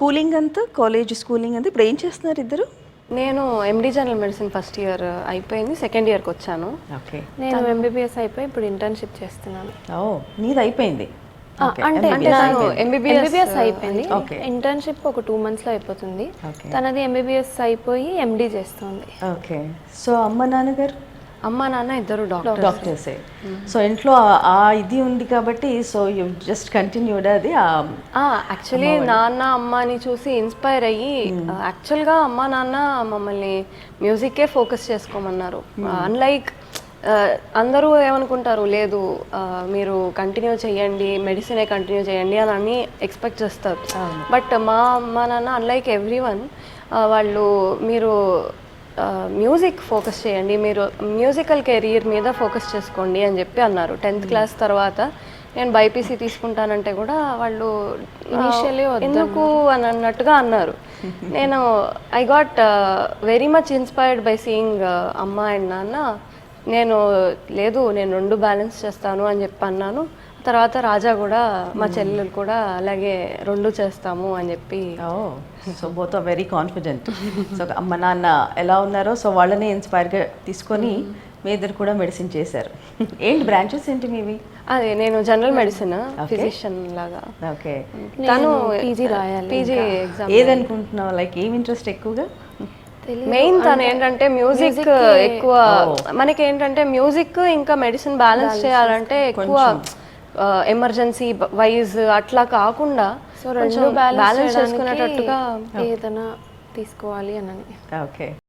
Schooling అంతా college schooling అంతా ఇప్పుడు ఏం చేస్తున్నారు ఇద్దరు? నేను MD general medicine first year అయిపోయింది సెకండ్ ఇయర్కి వచ్చాను. ఓకే. నేను ఎంబీబీఎస్ అయిపోయి ఇప్పుడు ఇంటర్న్షిప్ చేస్తున్నాను. ఓ నీది అయిపోయింది. అంటే. ఎంబీబీఎస్ అయిపోయింది. ఇంటర్న్షిప్ ఒక టూ మంత్స్లో అయిపోతుంది. తనది ఎంబీబీఎస్ అయిపోయి ఎండి చేస్తుంది. ఓకే. సో అమ్మ నాన్నగారు? అమ్మ నాన్న ఇద్దరు డాక్టర్ డాక్టర్సే సో ఇంట్లో ఆ- ఇది ఉంది కాబట్టి సో యూ జస్ట్ కంటిన్యూడ్ అది ఆ యాక్చువల్లీ నాన్న అమ్మని చూసి ఇన్స్పైర్ అయ్యి యాక్చువల్గా అమ్మ నాన్న మమ్మల్ని మ్యూజిక్కే ఫోకస్ చేసుకోమన్నారు. అన్లైక్ అందరూ ఏమనుకుంటారు లేదు మీరు కంటిన్యూ చేయండి మెడిసినే కంటిన్యూ చేయండి అని అన్ని ఎక్స్పెక్ట్ చేస్తారు. బట్ మా అమ్మ నాన్న అన్లైక్ ఎవ్రీ వన్ వాళ్ళు మీరు మ్యూజిక్ ఫోకస్ చేయండి. మీరు మ్యూజికల్ కెరీర్ మీద ఫోకస్ చేసుకోండి అని చెప్పి అన్నారు. టెన్త్ క్లాస్ తర్వాత నేను బైపీసీ తీసుకుంటానంటే కూడా వాళ్ళు Initially "ఆ, ఎందుకు అని అన్నట్టుగా అన్నారు. నేను I got very much inspired by seeing అమ్మ అండ్ నాన్న. నేను లేదు నేను రెండు బ్యాలెన్స్ చేస్తాను అని చెప్పి అన్నాను. తర్వాత రాజా కూడా మా చెల్లెలు కూడా అలాగే రెండు చేస్తాము అని చెప్పి. ఓ so both are very confident so అమ్మ నాన్న ఎలా ఉన్నారో సో వాళ్ళని ఇన్స్పైర్గా తీసుకొని మీ ఇద్దరు కూడా మెడిసిన్ చేశారు. ఏంటి బ్రాంచెస్ ఏంటి మీవి? అదే నేను జనరల్ మెడిసిన్ ఫిజిషియన్ లాగా. ఓకే తను పీజీ రాయాలి పీజీ ఎగ్జామ్ ఏదనుకుంటున్నావు? లైక్ ఏం ఇంట్రెస్ట్ ఎక్కువగా? మెయిన్ తను ఏంటంటే మ్యూజిక్ ఎక్కువ మనకి ఏంటంటే మ్యూజిక్ ఇంకా మెడిసిన్ బ్యాలెన్స్ చేయాలంటే ఎక్కువ ఎమర్జెన్సీ వైజ్ అట్లా కాకుండా సో రెండు బ్యాలెన్స్ చేసుకునేటట్టుగా ఏదైనా తీసుకోవాలి అని ఓకే.